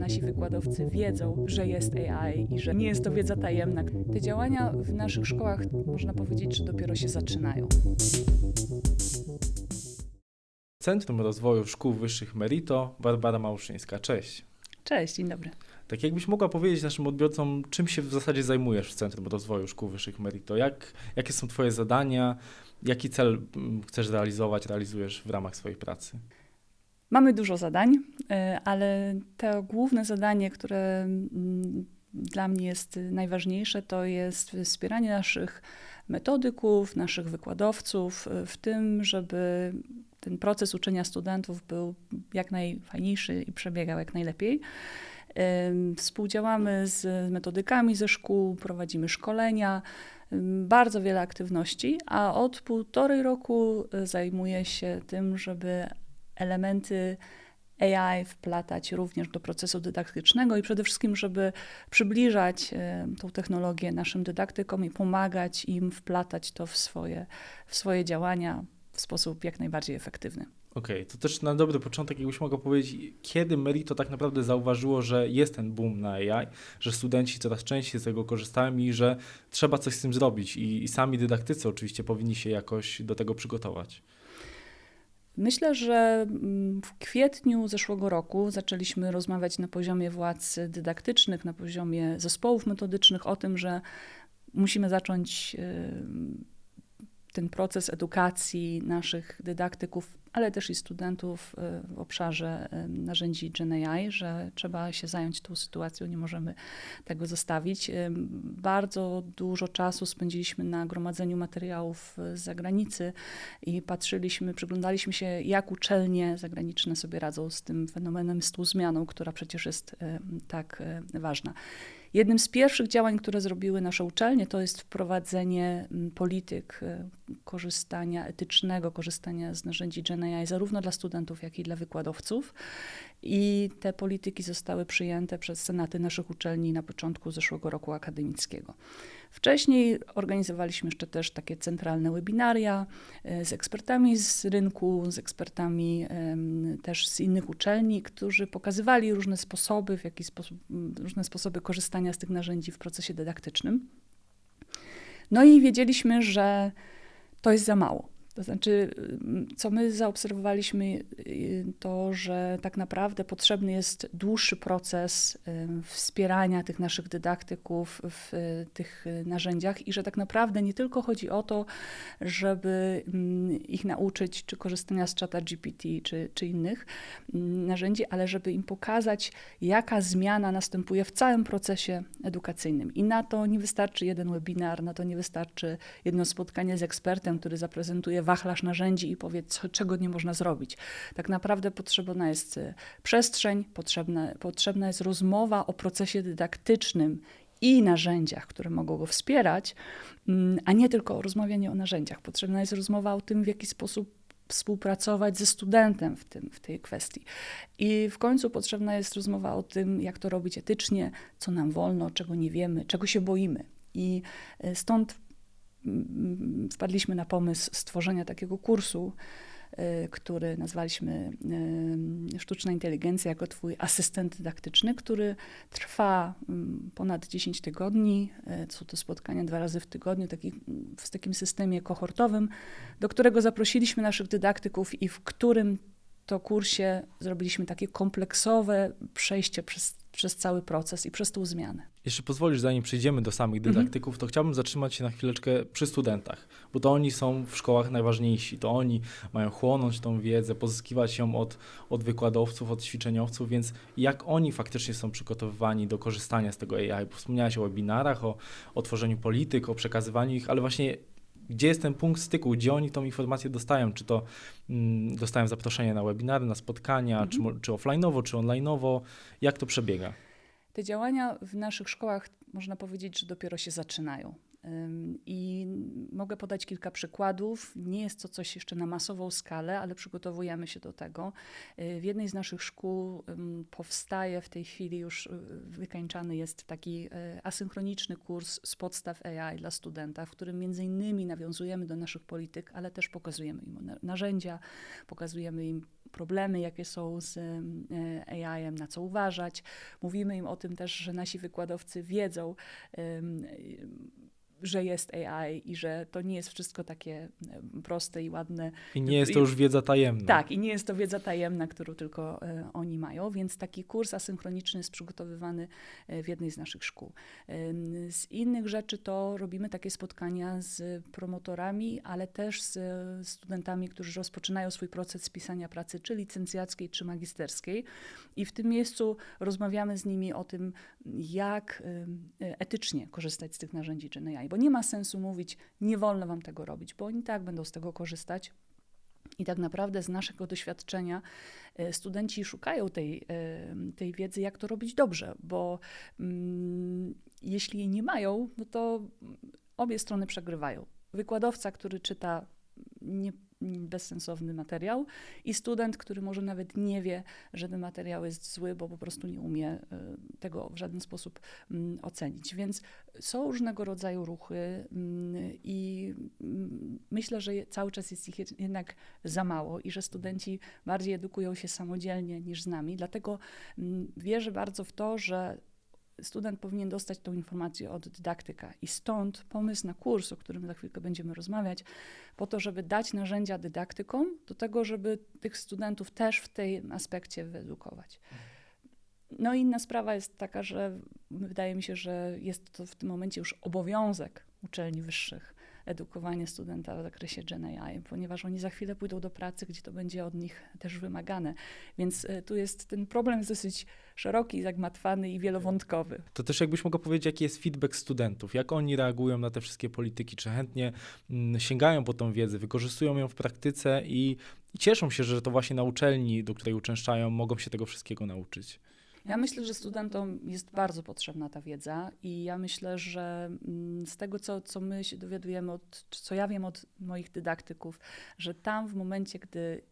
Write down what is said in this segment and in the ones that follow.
nasi wykładowcy wiedzą, że jest AI i że nie jest to wiedza tajemna. Te działania w naszych szkołach można powiedzieć, że dopiero się zaczynają. Centrum Rozwoju Szkół Wyższych Merito, Barbara Małuszyńska. Cześć. Cześć, dzień dobry. Tak jakbyś mogła powiedzieć naszym odbiorcom, czym się w zasadzie zajmujesz w Centrum Rozwoju Szkół Wyższych Merito? Jak, jakie są Twoje zadania? Jaki cel mm, chcesz realizować, realizujesz w ramach swojej pracy? Mamy dużo zadań, y, ale to główne zadanie, które mm, dla mnie jest najważniejsze, to jest wspieranie naszych metodyków, naszych wykładowców y, w tym, żeby ten proces uczenia studentów był jak najfajniejszy i przebiegał jak najlepiej. Współdziałamy z metodykami ze szkół, prowadzimy szkolenia, bardzo wiele aktywności, a od półtorej roku y, zajmuję się tym, żeby elementy AI wplatać również do procesu dydaktycznego i przede wszystkim, żeby przybliżać tą technologię naszym dydaktykom i pomagać im wplatać to w swoje, w swoje działania w sposób jak najbardziej efektywny. Okej, okay, to też na dobry początek, jakbyś mogła powiedzieć, kiedy Merito tak naprawdę zauważyło, że jest ten boom na AI, że studenci coraz częściej z tego korzystają i że trzeba coś z tym zrobić i, i sami dydaktycy oczywiście powinni się jakoś do tego przygotować. Myślę, że mm, w kwietniu zeszłego roku zaczęliśmy rozmawiać na poziomie władz dydaktycznych, na poziomie zespołów metodycznych o tym, że musimy zacząć ten proces edukacji naszych dydaktyków, ale też i studentów y, w obszarze y, narzędzi GenAI, że trzeba się zająć tą sytuacją, nie możemy tego zostawić. Y, bardzo dużo czasu spędziliśmy na gromadzeniu materiałów z zagranicy i patrzyliśmy, przyglądaliśmy się, jak uczelnie zagraniczne sobie radzą z tym fenomenem, z tą zmianą, która przecież jest tak ważna. Jednym z pierwszych działań, które zrobiły nasze uczelnie, to jest wprowadzenie mm, polityk e, korzystania etycznego, korzystania z narzędzi GenAI zarówno dla studentów, jak i dla wykładowców. I te polityki zostały przyjęte przez senaty naszych uczelni na początku zeszłego roku akademickiego. Wcześniej organizowaliśmy jeszcze też takie centralne webinaria e, z ekspertami z rynku, z ekspertami też z innych uczelni, którzy pokazywali różne sposoby, w jaki sposób, różne sposoby korzystania z tych narzędzi w procesie dydaktycznym. No i wiedzieliśmy, że to jest za mało. To znaczy, co my zaobserwowaliśmy, y, to, że tak naprawdę potrzebny jest dłuższy proces y, wspierania tych naszych dydaktyków w y, tych narzędziach i że tak naprawdę nie tylko chodzi o to, żeby mm, ich nauczyć, czy korzystania z czata GPT, czy, czy innych mm, narzędzi, ale żeby im pokazać, jaka zmiana następuje w całym procesie edukacyjnym. I na to nie wystarczy jeden webinar, na to nie wystarczy jedno spotkanie z ekspertem, który zaprezentuje wachlarz narzędzi i powie, co, czego nie można zrobić. Tak naprawdę potrzebna jest y, przestrzeń, potrzebna, potrzebna jest rozmowa o procesie dydaktycznym i narzędziach, które mogą go wspierać, mm, a nie tylko rozmawianie o narzędziach. Potrzebna jest rozmowa o tym, w jaki sposób współpracować ze studentem w, tym, w tej kwestii. I w końcu potrzebna jest rozmowa o tym, jak to robić etycznie, co nam wolno, czego nie wiemy, czego się boimy. I y, stąd wpadliśmy na pomysł stworzenia takiego kursu, y, który nazwaliśmy y, Sztuczna Inteligencja jako Twój asystent dydaktyczny, który trwa mm, ponad 10 tygodni. Y, są to spotkania dwa razy w tygodniu, taki, w takim systemie kohortowym, do którego zaprosiliśmy naszych dydaktyków i w którym to kursie zrobiliśmy takie kompleksowe przejście przez, przez cały proces i przez tą zmianę. Jeszcze pozwolisz, zanim przejdziemy do samych mhm. dydaktyków, to chciałbym zatrzymać się na chwileczkę przy studentach, bo to oni są w szkołach najważniejsi, to oni mają chłonąć tą wiedzę, pozyskiwać ją od, od wykładowców, od ćwiczeniowców, więc jak oni faktycznie są przygotowywani do korzystania z tego AI? Wspomniałeś o webinarach, o, o tworzeniu polityk, o przekazywaniu ich, ale właśnie gdzie jest ten punkt styku, gdzie oni tą informację dostają, czy to mm, dostają zaproszenie na webinary, na spotkania, mhm. czy, czy offline'owo, czy online'owo, jak to przebiega? Te działania w naszych szkołach, można powiedzieć, że dopiero się zaczynają. I mogę podać kilka przykładów. Nie jest to coś jeszcze na masową skalę, ale przygotowujemy się do tego. Y, w jednej z naszych szkół powstaje w tej chwili już y, wykańczany jest taki y, asynchroniczny kurs z podstaw AI dla studenta, w którym między innymi nawiązujemy do naszych polityk, ale też pokazujemy im narzędzia, pokazujemy im problemy, jakie są z AI-em, na co uważać. Mówimy im o tym też, że nasi wykładowcy wiedzą, że jest AI i że to nie jest wszystko takie e, proste i ładne. I nie jest to już wiedza tajemna. Tak, i nie jest to wiedza tajemna, którą tylko e, oni mają, więc taki kurs asynchroniczny jest przygotowywany e, w jednej z naszych szkół. z innych rzeczy to robimy takie spotkania z promotorami, ale też z studentami, którzy rozpoczynają swój proces pisania pracy, czy licencjackiej, czy magisterskiej. I w tym miejscu rozmawiamy z nimi o tym, jak etycznie korzystać z tych narzędzi GenAI bo nie ma sensu mówić, nie wolno wam tego robić, bo oni tak będą z tego korzystać. I tak naprawdę z naszego doświadczenia e, studenci szukają tej, e, tej wiedzy, jak to robić dobrze, bo mm, jeśli jej nie mają, no to obie strony przegrywają. Wykładowca, który czyta nie, bezsensowny materiał i student, który może nawet nie wie, że ten materiał jest zły, bo po prostu nie umie e, tego w żaden sposób mm, ocenić. Więc są różnego rodzaju ruchy mm, i mm, myślę, że cały czas jest ich jednak za mało i że studenci bardziej edukują się samodzielnie niż z nami. Dlatego wierzę bardzo w to, że student powinien dostać tą informację od dydaktyka. I stąd pomysł na kurs, o którym za chwilkę będziemy rozmawiać, po to, żeby dać narzędzia dydaktykom do tego, żeby tych studentów też w tym aspekcie wyedukować. No i inna sprawa jest taka, że wydaje mi się, że jest to w tym momencie już obowiązek uczelni wyższych edukowanie studenta w zakresie Gen AI, ponieważ oni za chwilę pójdą do pracy, gdzie to będzie od nich też wymagane. Więc e, tu jest ten problem dosyć szeroki, zagmatwany i wielowątkowy. To też jakbyś mogła powiedzieć, jaki jest feedback studentów, jak oni reagują na te wszystkie polityki, czy chętnie mm, sięgają po tą wiedzę, wykorzystują ją w praktyce i, i cieszą się, że to właśnie na uczelni, do której uczęszczają, mogą się tego wszystkiego nauczyć. Ja myślę, że studentom jest bardzo potrzebna ta wiedza i ja myślę, że mm, z tego, co, co my się dowiadujemy, od, co ja wiem od moich dydaktyków, że tam w momencie, gdy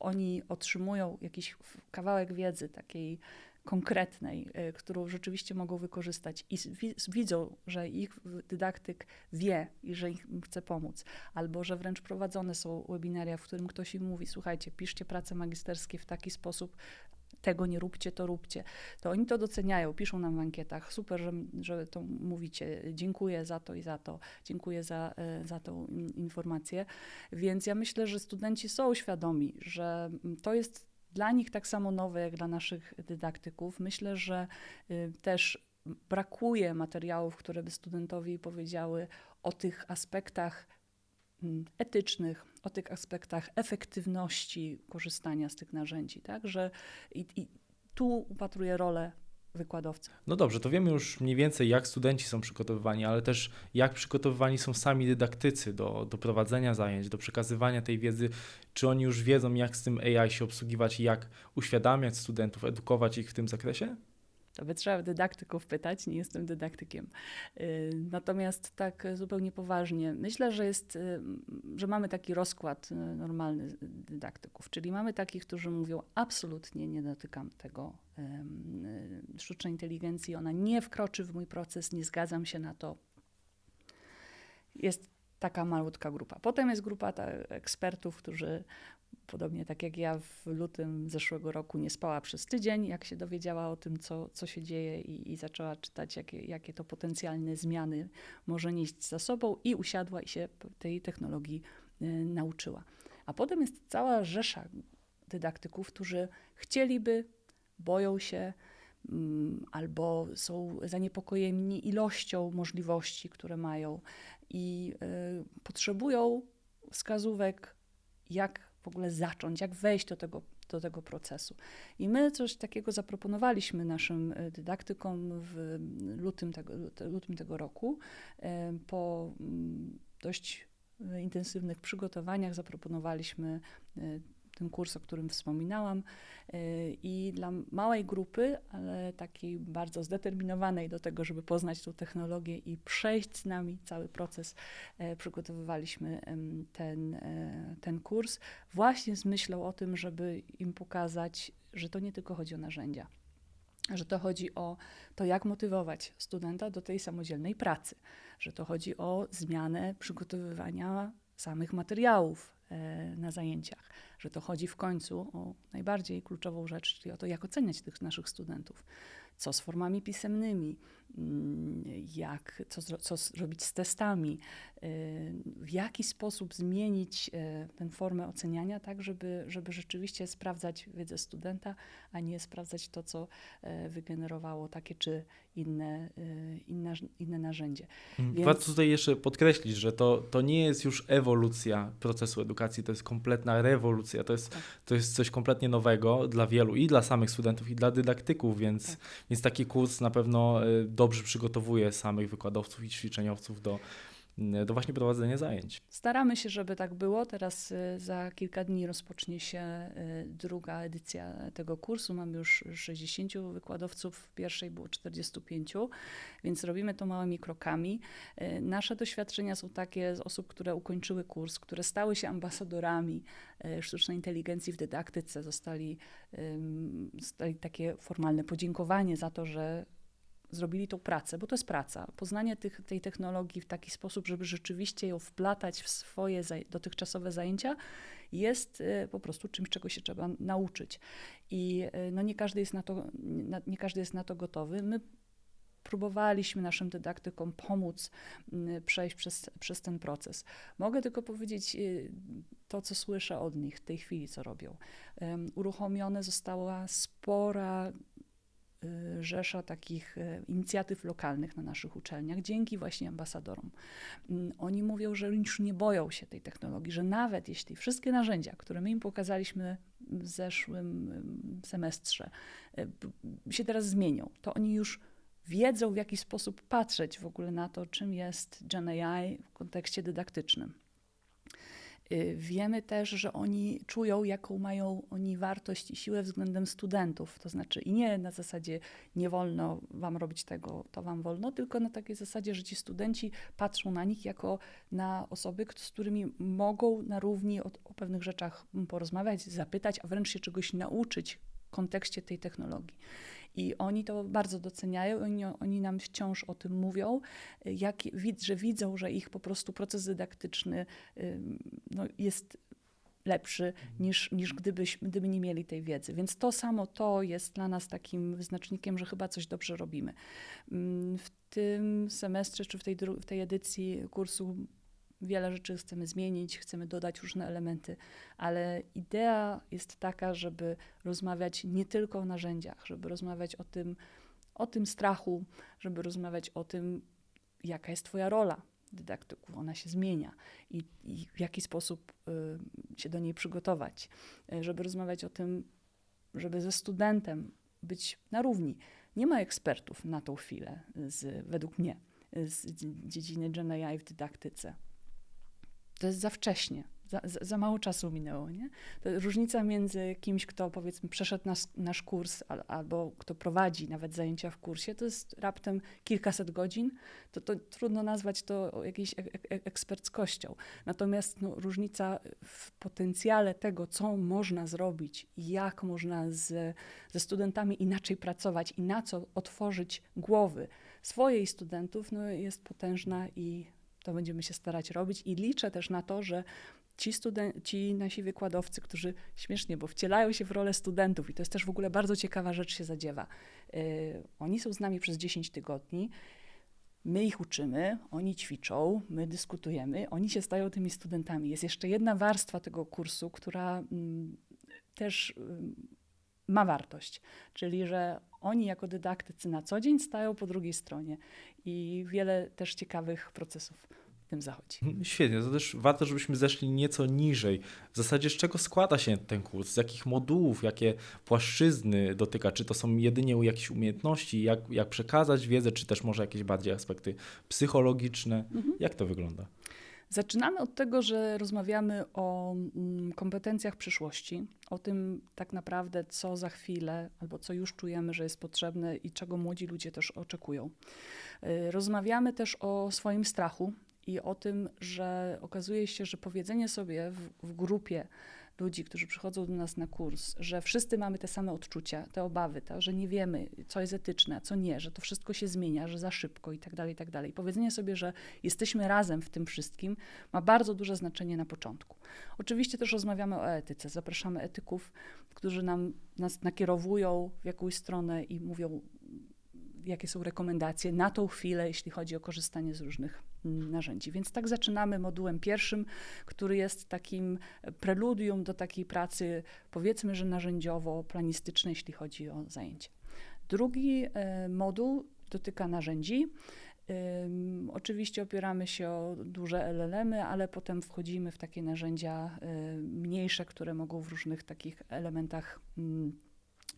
oni otrzymują jakiś kawałek wiedzy takiej konkretnej, y, którą rzeczywiście mogą wykorzystać i widzą, że ich dydaktyk wie i że im chce pomóc, albo że wręcz prowadzone są webinaria, w którym ktoś im mówi, słuchajcie, piszcie prace magisterskie w taki sposób, tego nie róbcie, to róbcie. To oni to doceniają, piszą nam w ankietach, super, że, że to mówicie, dziękuję za to i za to, dziękuję za, e, za tą informację. Więc ja myślę, że studenci są świadomi, że to jest dla nich tak samo nowe jak dla naszych dydaktyków. Myślę, że y, też brakuje materiałów, które by studentowi powiedziały o tych aspektach Mm, etycznych, o tych aspektach efektywności korzystania z tych narzędzi. Tak? Że i, i tu upatruję rolę No dobrze, to wiemy już mniej więcej, jak studenci są przygotowywani, ale też jak przygotowywani są sami dydaktycy do, do prowadzenia zajęć, do przekazywania tej wiedzy. Czy oni już wiedzą, jak z tym AI się obsługiwać jak uświadamiać studentów, edukować ich w tym zakresie? To by trzeba dydaktyków pytać, nie jestem dydaktykiem. Y, natomiast tak zupełnie poważnie, myślę, że jest, y, że mamy taki rozkład y, normalny dydaktyków, czyli mamy takich, którzy mówią absolutnie nie dotykam tego sztucznej inteligencji, ona nie wkroczy w mój proces, nie zgadzam się na to. Jest taka malutka grupa. Potem jest grupa ekspertów, którzy podobnie tak jak ja w lutym zeszłego roku nie spała przez tydzień, jak się dowiedziała o tym, co, co się dzieje i, i zaczęła czytać, jakie, jakie to potencjalne zmiany może nieść za sobą i usiadła i się tej technologii y, nauczyła. A potem jest cała rzesza dydaktyków, którzy chcieliby, boją się, mm, albo są zaniepokojeni ilością możliwości, które mają i y, potrzebują wskazówek, jak w ogóle zacząć, jak wejść do tego, do tego procesu. I my coś takiego zaproponowaliśmy naszym e, dydaktykom w lutym tego, lutym tego roku. E, po mm, dość e, intensywnych przygotowaniach zaproponowaliśmy ten kurs, o którym wspominałam. Y, I dla małej grupy, ale takiej bardzo zdeterminowanej do tego, żeby poznać tą technologię i przejść z nami cały proces, e, przygotowywaliśmy ten, e, ten kurs właśnie z myślą o tym, żeby im pokazać, że to nie tylko chodzi o narzędzia że to chodzi o to, jak motywować studenta do tej samodzielnej pracy, że to chodzi o zmianę przygotowywania samych materiałów, na zajęciach, że to chodzi w końcu o najbardziej kluczową rzecz, czyli o to, jak oceniać tych naszych studentów. Co z formami pisemnymi, jak, co, co zrobić z testami, y, w jaki sposób zmienić y, tę formę oceniania, tak, żeby, żeby rzeczywiście sprawdzać wiedzę studenta, a nie sprawdzać to, co y, wygenerowało takie czy inne, inne, inne narzędzie. Mm, Więc... Warto tutaj jeszcze podkreślić, że to, to nie jest już ewolucja procesu edukacji, to jest kompletna rewolucja, to jest, tak. to jest coś kompletnie nowego dla wielu i dla samych studentów, i dla dydaktyków, więc, tak. więc taki kurs na pewno dobrze przygotowuje samych wykładowców i ćwiczeniowców do, do właśnie prowadzenia zajęć. Staramy się, żeby tak było. Teraz y, za kilka dni rozpocznie się y, druga edycja tego kursu. Mamy już 60 wykładowców, w pierwszej było 45, więc robimy to małymi krokami. Y, nasze doświadczenia są takie z osób, które ukończyły kurs, które stały się ambasadorami sztucznej inteligencji w dydaktyce, zostali, zostali takie formalne podziękowanie za to, że zrobili tą pracę, bo to jest praca. Poznanie tych, tej technologii w taki sposób, żeby rzeczywiście ją wplatać w swoje dotychczasowe zajęcia, jest y, po prostu czymś, czego się trzeba nauczyć. I y, no, nie, każdy jest na to, nie każdy jest na to gotowy. My próbowaliśmy naszym dydaktykom pomóc y, przejść przez, przez ten proces. Mogę tylko powiedzieć to, co słyszę od nich w tej chwili, co robią. Uruchomione została spora Y, rzesza takich y, inicjatyw lokalnych na naszych uczelniach, dzięki właśnie ambasadorom. Mm, oni mówią, że już nie boją się tej technologii, że nawet jeśli wszystkie narzędzia, które my im pokazaliśmy w zeszłym semestrze, y, się teraz zmienią, to oni już wiedzą, w jaki sposób patrzeć w ogóle na to, czym jest Gen AI w kontekście dydaktycznym. Y, wiemy też, że oni czują, jaką mają oni wartość i siłę względem studentów. To znaczy, i nie na zasadzie nie wolno wam robić tego, to wam wolno, tylko na takiej zasadzie, że ci studenci patrzą na nich jako na osoby, z którymi mogą na równi o, o pewnych rzeczach porozmawiać, zapytać, a wręcz się czegoś nauczyć w kontekście tej technologii. I oni to bardzo doceniają, oni, oni nam wciąż o tym mówią, jak, że widzą, że ich po prostu proces dydaktyczny no, jest lepszy niż, niż gdybyś, gdyby nie mieli tej wiedzy. Więc to samo to jest dla nas takim wyznacznikiem, że chyba coś dobrze robimy. W tym semestrze, czy w tej, w tej edycji kursu wiele rzeczy chcemy zmienić, chcemy dodać różne elementy, ale idea jest taka, żeby rozmawiać nie tylko o narzędziach, żeby rozmawiać o tym, o tym strachu, żeby rozmawiać o tym, jaka jest Twoja rola dydaktyków, ona się zmienia i, i w jaki sposób y, się do niej przygotować, y, żeby rozmawiać o tym, żeby ze studentem być na równi. Nie ma ekspertów na tą chwilę, z, według mnie, z dziedziny Gen AI w dydaktyce to jest za wcześnie. Za, za, za, mało czasu minęło, nie? To różnica między kimś, kto powiedzmy przeszedł nas, nasz kurs al, albo kto prowadzi nawet zajęcia w kursie, to jest raptem kilkaset godzin, to, to trudno nazwać to jakiejś ek, ek, eksperckością. Natomiast no, różnica w potencjale tego, co można zrobić, jak można z, ze studentami inaczej pracować i na co otworzyć głowy swojej studentów, no, jest potężna i to będziemy się starać robić i liczę też na to, że ci, studen- ci nasi wykładowcy, którzy śmiesznie, bo wcielają się w rolę studentów i to jest też w ogóle bardzo ciekawa rzecz się zadziewa. Yy, oni są z nami przez 10 tygodni. My ich uczymy, oni ćwiczą, my dyskutujemy, oni się stają tymi studentami. Jest jeszcze jedna warstwa tego kursu, która mm, też y, ma wartość, czyli że oni jako dydaktycy na co dzień stają po drugiej stronie i wiele też ciekawych procesów w tym zachodzi. Mhm, świetnie, to też warto, żebyśmy zeszli nieco niżej. W zasadzie z czego składa się ten kurs? Z jakich modułów, jakie płaszczyzny dotyka? Czy to są jedynie jakieś umiejętności, jak, jak przekazać wiedzę, czy też może jakieś bardziej aspekty psychologiczne? Mhm. Jak to wygląda? Zaczynamy od tego, że rozmawiamy o mm, kompetencjach przyszłości, o tym tak naprawdę, co za chwilę albo co już czujemy, że jest potrzebne i czego młodzi ludzie też oczekują. Y, rozmawiamy też o swoim strachu i o tym, że okazuje się, że powiedzenie sobie w, w grupie, ludzi, którzy przychodzą do nas na kurs, że wszyscy mamy te same odczucia, te obawy, że nie wiemy, co jest etyczne, a co nie, że to wszystko się zmienia, że za szybko i tak dalej, i tak dalej. Powiedzenie sobie, że jesteśmy razem w tym wszystkim, ma bardzo duże znaczenie na początku. Oczywiście też rozmawiamy o etyce, zapraszamy etyków, którzy nam, nas nakierowują w jakąś stronę i mówią, jakie są rekomendacje na tą chwilę, jeśli chodzi o korzystanie z różnych narzędzi. Więc tak zaczynamy modułem pierwszym, który jest takim preludium do takiej pracy, powiedzmy, że narzędziowo-planistycznej, jeśli chodzi o zajęcie. Drugi e, moduł dotyka narzędzi. oczywiście opieramy się o duże LLM-y, ale potem wchodzimy w takie narzędzia e, mniejsze, które mogą w różnych takich elementach mm,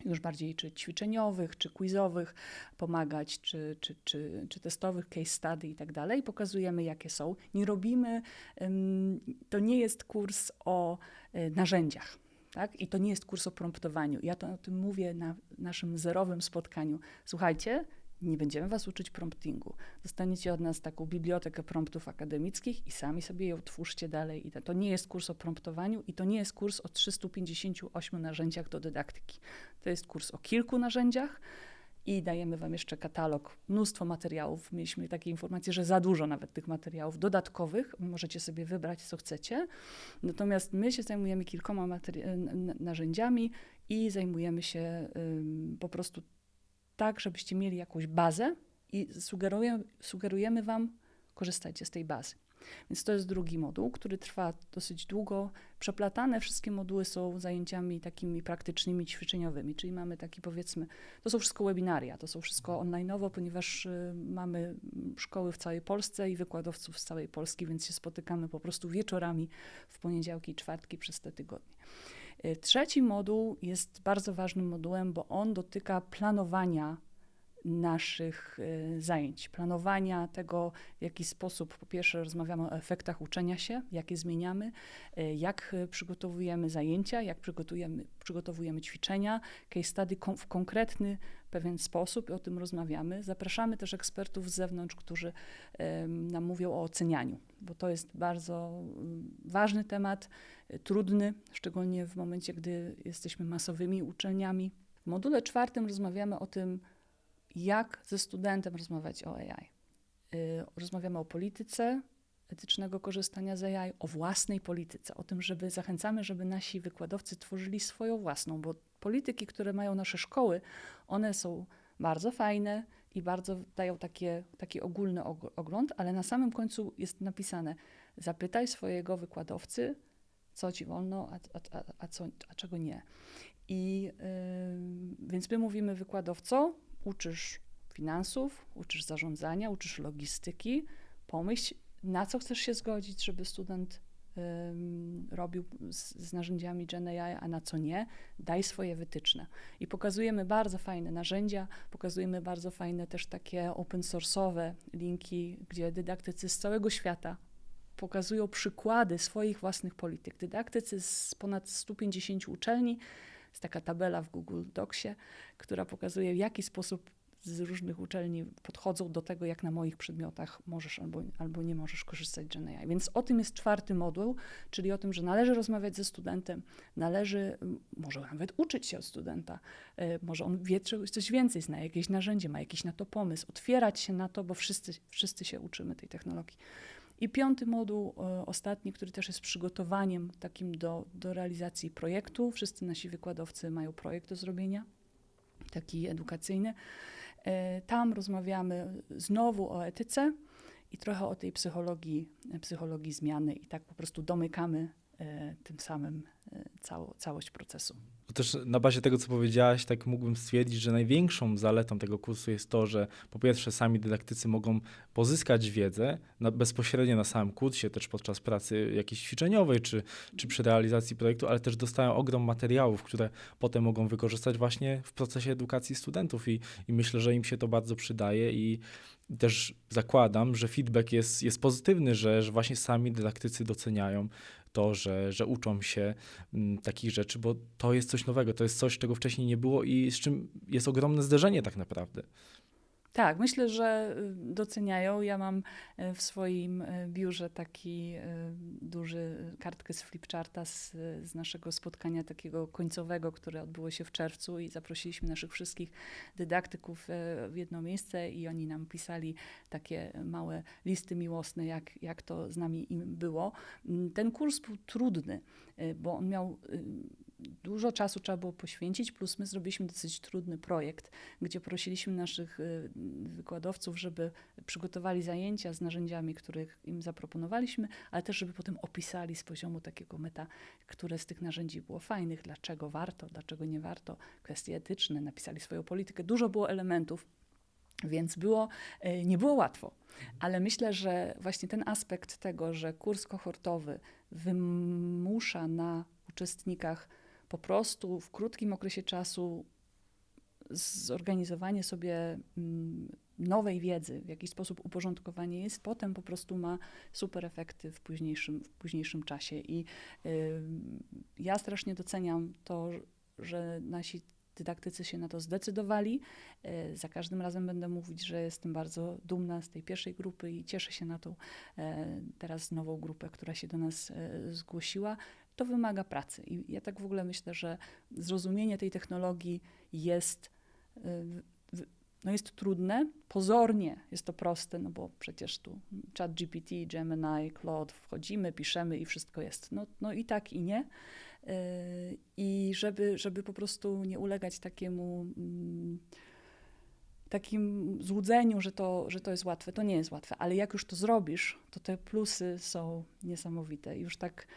już bardziej czy ćwiczeniowych, czy quizowych pomagać, czy, czy, czy, czy testowych, case study i tak dalej. Pokazujemy, jakie są. Nie robimy, to nie jest kurs o e, narzędziach. Tak? I to nie jest kurs o promptowaniu. Ja to o tym mówię na naszym zerowym spotkaniu. Słuchajcie, nie będziemy was uczyć promptingu. Dostaniecie od nas taką bibliotekę promptów akademickich i sami sobie ją twórzcie dalej. I to nie jest kurs o promptowaniu i to nie jest kurs o 358 narzędziach do dydaktyki. To jest kurs o kilku narzędziach i dajemy wam jeszcze katalog, mnóstwo materiałów. Mieliśmy takie informacje, że za dużo nawet tych materiałów dodatkowych. Możecie sobie wybrać, co chcecie. Natomiast my się zajmujemy kilkoma narzędziami i zajmujemy się po prostu tak, żebyście mieli jakąś bazę i sugerujemy, sugerujemy Wam, korzystajcie z tej bazy. Więc to jest drugi moduł, który trwa dosyć długo. Przeplatane wszystkie moduły są zajęciami takimi praktycznymi, ćwiczeniowymi, czyli mamy taki powiedzmy, to są wszystko webinaria, to są wszystko online'owo, ponieważ y, mamy szkoły w całej Polsce i wykładowców z całej Polski, więc się spotykamy po prostu wieczorami w poniedziałki i czwartki przez te tygodnie. Y, trzeci moduł jest bardzo ważnym modułem, bo on dotyka planowania naszych y, zajęć, planowania tego, w jaki sposób, po pierwsze, rozmawiamy o efektach uczenia się, jakie zmieniamy, y, jak przygotowujemy zajęcia, jak przygotowujemy, przygotowujemy ćwiczenia, case study w konkretny, pewien sposób i o tym rozmawiamy. Zapraszamy też ekspertów z zewnątrz, którzy nam mówią o ocenianiu, bo to jest bardzo mm, ważny temat, trudny, szczególnie w momencie, gdy jesteśmy masowymi uczelniami. W module czwartym rozmawiamy o tym, jak ze studentem rozmawiać o AI. Y, rozmawiamy o polityce etycznego korzystania z AI, o własnej polityce, o tym, żeby zachęcamy, żeby nasi wykładowcy tworzyli swoją własną, bo polityki, które mają nasze szkoły, one są bardzo fajne i bardzo dają takie, taki ogólny ogląd, ale na samym końcu jest napisane: zapytaj swojego wykładowcy, co ci wolno, a, a, a, co, a czego nie. I yy, więc my mówimy wykładowco, uczysz finansów, uczysz zarządzania, uczysz logistyki, pomyśl, na co chcesz się zgodzić, żeby student robił z, z, narzędziami GenAI, a na co nie, daj swoje wytyczne. I pokazujemy bardzo fajne narzędzia, pokazujemy bardzo fajne też takie open source'owe linki, gdzie dydaktycy z całego świata pokazują przykłady swoich własnych polityk. Dydaktycy z ponad 150 uczelni jest taka tabela w Google Docsie, która pokazuje, w jaki sposób z różnych uczelni podchodzą do tego, jak na moich przedmiotach możesz albo, albo nie możesz korzystać z GenAI. Więc o tym jest czwarty moduł, czyli o tym, że należy rozmawiać ze studentem, należy może nawet uczyć się od studenta, e, może on wie coś więcej, zna jakieś narzędzie, ma jakiś na to pomysł, otwierać się na to, bo wszyscy, wszyscy się uczymy tej technologii. I piąty moduł, e, ostatni, który też jest przygotowaniem takim do, do realizacji projektu. Wszyscy nasi wykładowcy mają projekt do zrobienia, taki edukacyjny. E, tam rozmawiamy znowu o etyce i trochę o tej psychologii, psychologii zmiany i tak po prostu domykamy e, tym samym cało, całość procesu. Też na bazie tego, co powiedziałaś, tak mógłbym stwierdzić, że największą zaletą tego kursu jest to, że po pierwsze sami dydaktycy mogą pozyskać wiedzę na, bezpośrednio na samym kursie, też podczas pracy jakiejś ćwiczeniowej, czy, czy przy realizacji projektu, ale też dostają ogrom materiałów, które potem mogą wykorzystać właśnie w procesie edukacji studentów i, i myślę, że im się to bardzo przydaje i też zakładam, że feedback jest, jest pozytywny, że, że właśnie sami dydaktycy doceniają to, że, że uczą się mm, takich rzeczy, bo to jest coś nowego, to jest coś, czego wcześniej nie było i z czym jest ogromne zderzenie tak naprawdę. Tak, myślę, że y, doceniają. Ja mam y, w swoim y, biurze taki duży kartkę z flipcharta z, z naszego spotkania takiego końcowego, które odbyło się w czerwcu i zaprosiliśmy naszych wszystkich dydaktyków w jedno miejsce i oni nam pisali takie małe listy miłosne, jak, jak to z nami im było. Mm, ten kurs był trudny, bo on miał dużo czasu trzeba było poświęcić, plus my zrobiliśmy dosyć trudny projekt, gdzie prosiliśmy naszych y, wykładowców, żeby przygotowali zajęcia z narzędziami, których im zaproponowaliśmy, ale też, żeby potem opisali z poziomu takiego meta, które z tych narzędzi było fajnych, dlaczego warto, dlaczego nie warto, kwestie etyczne, napisali swoją politykę. Dużo było elementów, więc było, y, nie było łatwo, ale myślę, że właśnie ten aspekt tego, że kurs kohortowy wymusza na uczestnikach po prostu w krótkim okresie czasu zorganizowanie sobie mm, nowej wiedzy, w jakiś sposób uporządkowanie jest, potem po prostu ma super efekty w późniejszym, w późniejszym czasie. I y, ja strasznie doceniam to, że nasi dydaktycy się na to zdecydowali. Y, za każdym razem będę mówić, że jestem bardzo dumna z tej pierwszej grupy i cieszę się na tą y, teraz nową grupę, która się do nas y, zgłosiła to wymaga pracy. I ja tak w ogóle myślę, że zrozumienie tej technologii jest, y, no jest trudne. Pozornie jest to proste, no bo przecież tu chat GPT, Gemini, Claude, wchodzimy, piszemy i wszystko jest. No, no i tak, i nie. Y, I żeby, żeby po prostu nie ulegać takiemu mm, takim złudzeniu, że to, że to jest łatwe. To nie jest łatwe, ale jak już to zrobisz, to te plusy są niesamowite. Już tak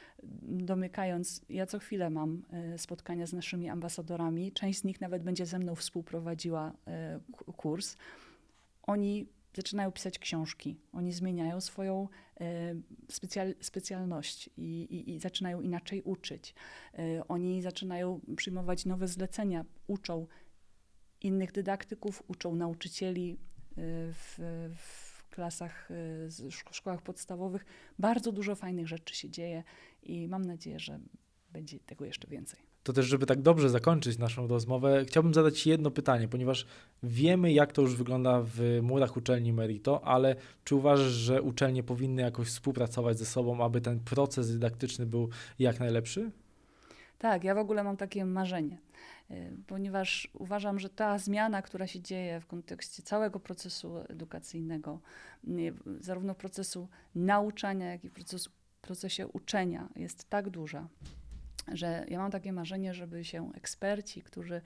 domykając, ja co chwilę mam e, spotkania z naszymi ambasadorami. Część z nich nawet będzie ze mną współprowadziła e, kurs. Oni zaczynają pisać książki, oni zmieniają swoją e, specjal, specjalność i, i, i, zaczynają inaczej uczyć. Oni zaczynają przyjmować nowe zlecenia, uczą innych dydaktyków, uczą nauczycieli y, w, w klasach, w y, szkołach podstawowych. Bardzo dużo fajnych rzeczy się dzieje i mam nadzieję, że będzie tego jeszcze więcej. To też, żeby tak dobrze zakończyć naszą rozmowę, chciałbym zadać Ci jedno pytanie, ponieważ wiemy, jak to już wygląda w murach uczelni Merito, ale czy uważasz, że uczelnie powinny jakoś współpracować ze sobą, aby ten proces dydaktyczny był jak najlepszy? Tak, ja w ogóle mam takie marzenie, ponieważ uważam, że ta zmiana, która się dzieje w kontekście całego procesu edukacyjnego, zarówno procesu nauczania, jak i procesu, procesie uczenia, jest tak duża, że ja mam takie marzenie, żeby się eksperci, którzy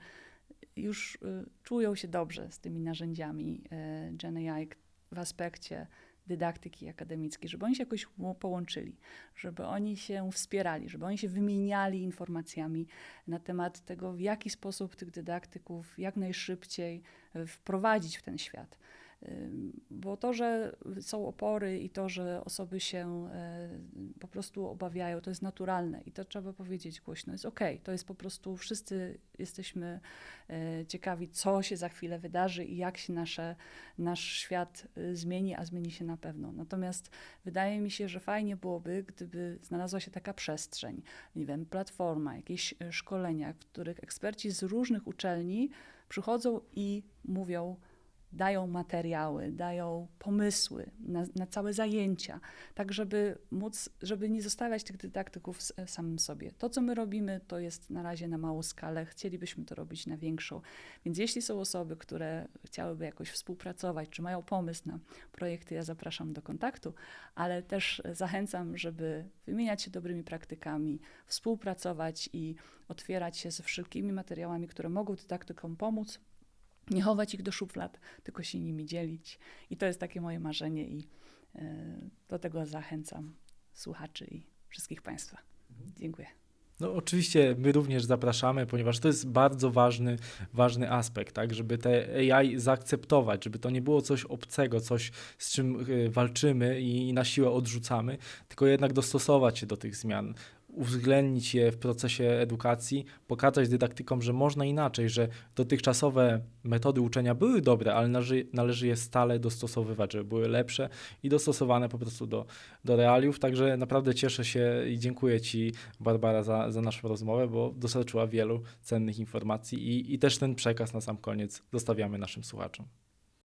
już y, czują się dobrze z tymi narzędziami y, GenAI w aspekcie dydaktyki akademickiej, żeby oni się jakoś połączyli, żeby oni się wspierali, żeby oni się wymieniali informacjami na temat tego, w jaki sposób tych dydaktyków jak najszybciej wprowadzić w ten świat. Bo to, że są opory i to, że osoby się e, po prostu obawiają, to jest naturalne i to trzeba powiedzieć głośno. Jest ok, to jest po prostu, wszyscy jesteśmy e, ciekawi, co się za chwilę wydarzy i jak się nasze, nasz świat e, zmieni, a zmieni się na pewno. Natomiast wydaje mi się, że fajnie byłoby, gdyby znalazła się taka przestrzeń, nie wiem, platforma, jakieś szkolenia, w których eksperci z różnych uczelni przychodzą i mówią, dają materiały, dają pomysły na, na, całe zajęcia, tak żeby móc, żeby nie zostawiać tych dydaktyków samym sobie. To, co my robimy, to jest na razie na małą skalę, chcielibyśmy to robić na większą. Więc jeśli są osoby, które chciałyby jakoś współpracować, czy mają pomysł na projekty, ja zapraszam do kontaktu, ale też zachęcam, żeby wymieniać się dobrymi praktykami, współpracować i otwierać się ze wszelkimi materiałami, które mogą dydaktykom pomóc, nie chować ich do szuflad, tylko się nimi dzielić. I to jest takie moje marzenie i e, do tego zachęcam słuchaczy i wszystkich Państwa. Dziękuję. No oczywiście my również zapraszamy, ponieważ to jest bardzo ważny, ważny aspekt, tak, żeby te AI zaakceptować, żeby to nie było coś obcego, coś z czym e, walczymy i na siłę odrzucamy, tylko jednak dostosować się do tych zmian, uwzględnić je w procesie edukacji, pokazać dydaktykom, że można inaczej, że dotychczasowe metody uczenia były dobre, ale należy, należy je stale dostosowywać, żeby były lepsze i dostosowane po prostu do, do realiów. Także naprawdę cieszę się i dziękuję Ci, Barbara, za, za naszą rozmowę, bo dostarczyła wielu cennych informacji i, i też ten przekaz na sam koniec zostawiamy naszym słuchaczom.